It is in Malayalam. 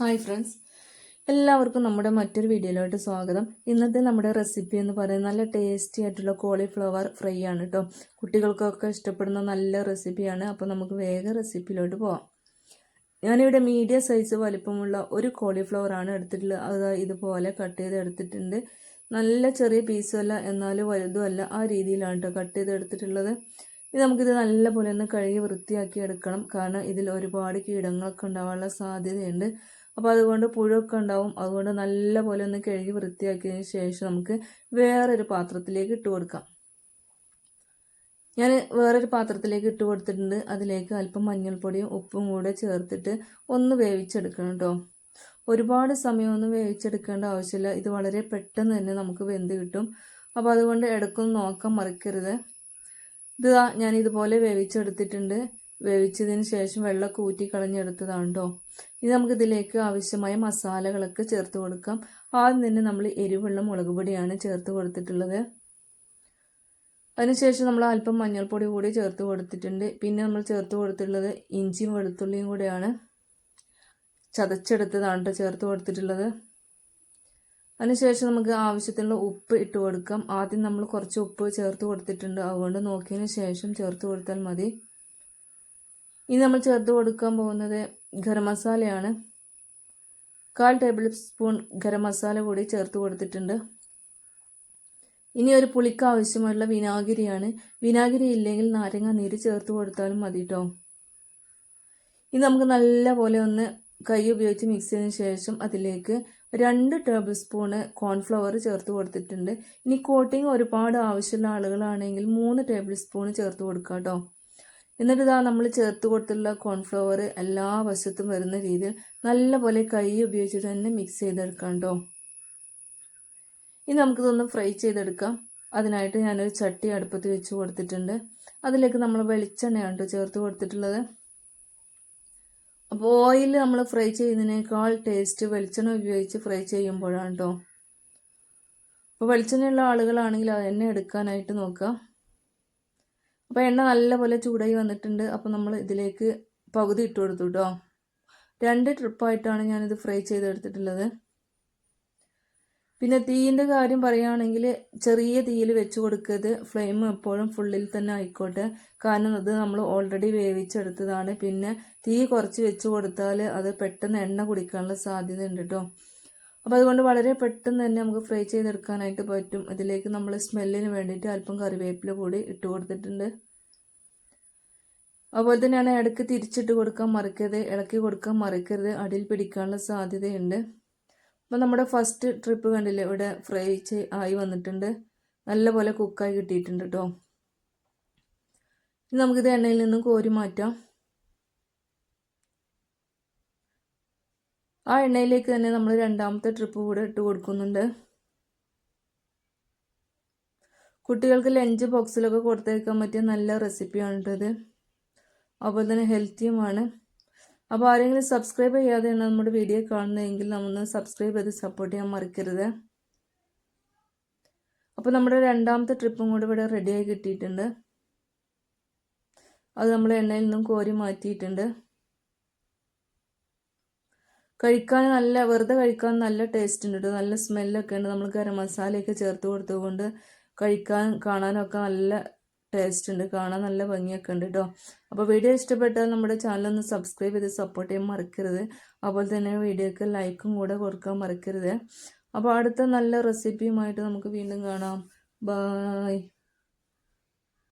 ഹായ് ഫ്രണ്ട്സ് എല്ലാവർക്കും നമ്മുടെ മറ്റൊരു വീഡിയോയിലോട്ട് സ്വാഗതം. ഇന്നത്തെ നമ്മുടെ റെസിപ്പി എന്ന് പറയുന്നത് നല്ല ടേസ്റ്റി ആയിട്ടുള്ള കോളിഫ്ലവർ ഫ്രൈ ആണ് കേട്ടോ കുട്ടികൾക്കൊക്കെ ഇഷ്ടപ്പെടുന്ന നല്ല റെസിപ്പിയാണ് അപ്പോൾ നമുക്ക് വേഗം റെസിപ്പിയിലോട്ട് പോവാം. ഞാനിവിടെ മീഡിയം സൈസ് വലിപ്പമുള്ള ഒരു കോളിഫ്ലവർ ആണ് എടുത്തിട്ടുള്ളത് അത് ഇതുപോലെ കട്ട് ചെയ്ത് എടുത്തിട്ടുണ്ട്. നല്ല ചെറിയ പീസുമല്ല എന്നാലും വലുതുമല്ല ആ രീതിയിലാണ് കേട്ടോ കട്ട് ചെയ്ത് എടുത്തിട്ടുള്ളത്. ഇത് നമുക്കിത് നല്ലപോലെ ഒന്ന് കഴുകി വൃത്തിയാക്കി എടുക്കണം. കാരണം ഇതിൽ ഒരുപാട് കീടങ്ങളൊക്കെ ഉണ്ടാവാനുള്ള സാധ്യതയുണ്ട്. അപ്പോൾ അതുകൊണ്ട് പുഴൊക്കെ ഉണ്ടാവും. അതുകൊണ്ട് നല്ലപോലെ ഒന്ന് കഴുകി വൃത്തിയാക്കിയതിന് ശേഷം നമുക്ക് വേറൊരു പാത്രത്തിലേക്ക് ഇട്ട് കൊടുക്കാം. ഞാൻ വേറൊരു പാത്രത്തിലേക്ക് ഇട്ട് കൊടുത്തിട്ടുണ്ട്. അതിലേക്ക് അല്പം മഞ്ഞൾപ്പൊടിയും ഉപ്പും കൂടെ ചേർത്തിട്ട് ഒന്ന് വേവിച്ചെടുക്കണം കേട്ടോ ഒരുപാട് സമയമൊന്നും വേവിച്ചെടുക്കേണ്ട ആവശ്യമില്ല. ഇത് വളരെ പെട്ടെന്ന് തന്നെ നമുക്ക് വെന്ത് കിട്ടും. അപ്പോൾ അതുകൊണ്ട് ഇടക്കൊന്നും നോക്കാൻ മറിക്കരുത്. ഇതാ ഞാൻ ഇതുപോലെ വേവിച്ചെടുത്തിട്ടുണ്ട്. വേവിച്ചതിന് ശേഷം വെള്ളമൊക്കെ ഊറ്റി കളഞ്ഞെടുത്തതാണ് കേട്ടോ ഇനി നമുക്ക് ഇതിലേക്ക് ആവശ്യമായ മസാലകളൊക്കെ ചേർത്ത് കൊടുക്കാം. ആദ്യം തന്നെ നമ്മൾ എരിവുള്ള മുളക് പൊടിയാണ് ചേർത്ത് കൊടുത്തിട്ടുള്ളത്. അതിനുശേഷം നമ്മൾ അല്പം മഞ്ഞൾപ്പൊടി കൂടി ചേർത്ത് കൊടുത്തിട്ടുണ്ട്. പിന്നെ നമ്മൾ ചേർത്ത് കൊടുത്തിട്ടുള്ളത് ഇഞ്ചിയും വെളുത്തുള്ളിയും കൂടെയാണ് ചതച്ചെടുത്തതാണ് കേട്ടോ ചേർത്ത് കൊടുത്തിട്ടുള്ളത്. അതിനുശേഷം നമുക്ക് ആവശ്യത്തിനുള്ള ഉപ്പ് ഇട്ട് കൊടുക്കാം. ആദ്യം നമ്മൾ കുറച്ച് ഉപ്പ് ചേർത്ത് കൊടുത്തിട്ടുണ്ട്. അതുകൊണ്ട് നോക്കിയതിന് ശേഷം ചേർത്ത് കൊടുത്താൽ മതി. ഇനി നമ്മൾ ചേർത്ത് കൊടുക്കാൻ പോകുന്നത് ഗരം മസാലയാണ്. കാൽ ടേബിൾ സ്പൂൺ ഗരം മസാല കൂടി ചേർത്ത് കൊടുത്തിട്ടുണ്ട്. ഇനി ഒരു പുളിക്ക് ആവശ്യമുള്ള വിനാഗിരിയാണ്. വിനാഗിരി ഇല്ലെങ്കിൽ നാരങ്ങ നീര് ചേർത്ത് കൊടുത്താലും മതി കേട്ടോ ഇനി നമുക്ക് നല്ലപോലെ ഒന്ന് കൈ ഉപയോഗിച്ച് മിക്സ് ചെയ്തതിന് ശേഷം അതിലേക്ക് രണ്ട് ടേബിൾ സ്പൂണ് കോൺഫ്ലവർ ചേർത്ത് കൊടുത്തിട്ടുണ്ട്. ഇനി കോട്ടിങ് ഒരുപാട് ആവശ്യമുള്ള ആളുകളാണെങ്കിൽ മൂന്ന് ടേബിൾ സ്പൂൺ ചേർത്ത് കൊടുക്കുക കേട്ടോ എന്നിട്ട് ഇതാ നമ്മൾ ചേർത്ത് കൊടുത്തുള്ള കോൺഫ്ലവർ എല്ലാ വശത്തും വരുന്ന രീതിയിൽ നല്ലപോലെ കൈ ഉപയോഗിച്ചിട്ട് തന്നെ മിക്സ് ചെയ്തെടുക്കാം കേട്ടോ ഇനി നമുക്കിതൊന്ന് ഫ്രൈ ചെയ്തെടുക്കാം. അതിനായിട്ട് ഞാനൊരു ചട്ടി അടുപ്പത്ത് വെച്ച് കൊടുത്തിട്ടുണ്ട്. അതിലേക്ക് നമ്മൾ വെളിച്ചെണ്ണയാണ് കേട്ടോ ചേർത്ത് കൊടുത്തിട്ടുള്ളത്. അപ്പോൾ ഓയിൽ നമ്മൾ ഫ്രൈ ചെയ്യുന്നതിനേക്കാൾ ടേസ്റ്റ് വെളിച്ചെണ്ണ ഉപയോഗിച്ച് ഫ്രൈ ചെയ്യുമ്പോഴാണ് കേട്ടോ അപ്പോൾ വെളിച്ചെണ്ണയുള്ള ആളുകളാണെങ്കിൽ അത് തന്നെ എടുക്കാനായിട്ട് നോക്കുക അപ്പോൾ എണ്ണ നല്ലപോലെ ചൂടായി വന്നിട്ടുണ്ട്. അപ്പോൾ നമ്മൾ ഇതിലേക്ക് പകുതി ഇട്ട് കൊടുത്തു കേട്ടോ രണ്ട് ട്രിപ്പായിട്ടാണ് ഞാനിത് ഫ്രൈ ചെയ്തെടുത്തിട്ടുള്ളത്. പിന്നെ തീയിന്റെ കാര്യം പറയുകയാണെങ്കിൽ ചെറിയ തീയിൽ വെച്ച് കൊടുക്കരുത്. ഫ്ലെയിം എപ്പോഴും ഫുള്ളിൽ തന്നെ ആയിക്കോട്ടെ. കാരണം അത് നമ്മൾ ഓൾറെഡി വേവിച്ചെടുത്തതാണ്. പിന്നെ തീ കുറച്ച് വെച്ച് കൊടുത്താൽ അത് പെട്ടെന്ന് എണ്ണ കുടിക്കാനുള്ള സാധ്യത ഉണ്ട് കേട്ടോ അപ്പോൾ അതുകൊണ്ട് വളരെ പെട്ടെന്ന് തന്നെ നമുക്ക് ഫ്രൈ ചെയ്തെടുക്കാനായിട്ട് പറ്റും. ഇതിലേക്ക് നമ്മൾ സ്മെല്ലിന് വേണ്ടിയിട്ട് അല്പം കറിവേപ്പില കൂടി ഇട്ട് കൊടുത്തിട്ടുണ്ട്. അതുപോലെ തന്നെയാണ് ഇടയ്ക്ക് തിരിച്ചിട്ട് കൊടുക്കാൻ മറിക്കരുത്. ഇളക്കി കൊടുക്കാൻ മറിക്കരുത്. അടിയിൽ പിടിക്കാനുള്ള സാധ്യതയുണ്ട്. അപ്പോൾ നമ്മുടെ ഫസ്റ്റ് ട്രിപ്പ് കണ്ടില്ലേ ഇവിടെ ഫ്രൈ ആയി വന്നിട്ടുണ്ട്. നല്ലപോലെ കുക്കായി കിട്ടിയിട്ടുണ്ട് കേട്ടോ ഇനി നമുക്കിത് എണ്ണയിൽ നിന്നും കോരി മാറ്റാം. ആ എണ്ണയിലേക്ക് തന്നെ നമ്മൾ രണ്ടാമത്തെ ട്രിപ്പ് കൂടെ ഇട്ട് കൊടുക്കുന്നുണ്ട്. കുട്ടികൾക്ക് ലഞ്ച് ബോക്സിലൊക്കെ കൊടുത്തേക്കാൻ പറ്റിയ നല്ല റെസിപ്പിയാണ് കേട്ടത് അതുപോലെ തന്നെ ഹെൽത്തിയുമാണ് അപ്പോൾ ആരെങ്കിലും സബ്സ്ക്രൈബ് ചെയ്യാതെയാണ് നമ്മുടെ വീഡിയോ കാണുന്നതെങ്കിൽ നമ്മൾ സബ്സ്ക്രൈബ് ചെയ്ത് സപ്പോർട്ട് ചെയ്യാൻ മറക്കരുത്. അപ്പോൾ നമ്മുടെ രണ്ടാമത്തെ ട്രിപ്പും കൂടെ ഇവിടെ റെഡിയായി കിട്ടിയിട്ടുണ്ട്. അത് നമ്മൾ എണ്ണയിൽ നിന്നും കോരി മാറ്റിയിട്ടുണ്ട്. കഴിക്കാൻ നല്ല വെറുതെ കഴിക്കാൻ നല്ല ടേസ്റ്റ് ഉണ്ട് കേട്ടോ നല്ല സ്മെല്ലൊക്കെ ഉണ്ട്. നമ്മൾ ഗരം മസാലയൊക്കെ ചേർത്ത് കൊടുത്തുകൊണ്ട് കഴിക്കാൻ കാണാനൊക്കെ നല്ല ടേസ്റ്റ് ഉണ്ട്. കാണാൻ നല്ല ഭംഗിയൊക്കെ ഉണ്ട് കേട്ടോ അപ്പോൾ വീഡിയോ ഇഷ്ടപ്പെട്ടാൽ നമ്മുടെ ചാനൽ ഒന്ന് സബ്സ്ക്രൈബ് ചെയ്ത് സപ്പോർട്ട് ചെയ്യാൻ മറക്കരുത്. അതുപോലെ തന്നെ വീഡിയോക്ക് ലൈക്കും കൂടെ കൊടുക്കാൻ മറക്കരുത്. അപ്പോൾ അടുത്ത നല്ല റെസിപ്പിയുമായിട്ട് നമുക്ക് വീണ്ടും കാണാം. ബായ്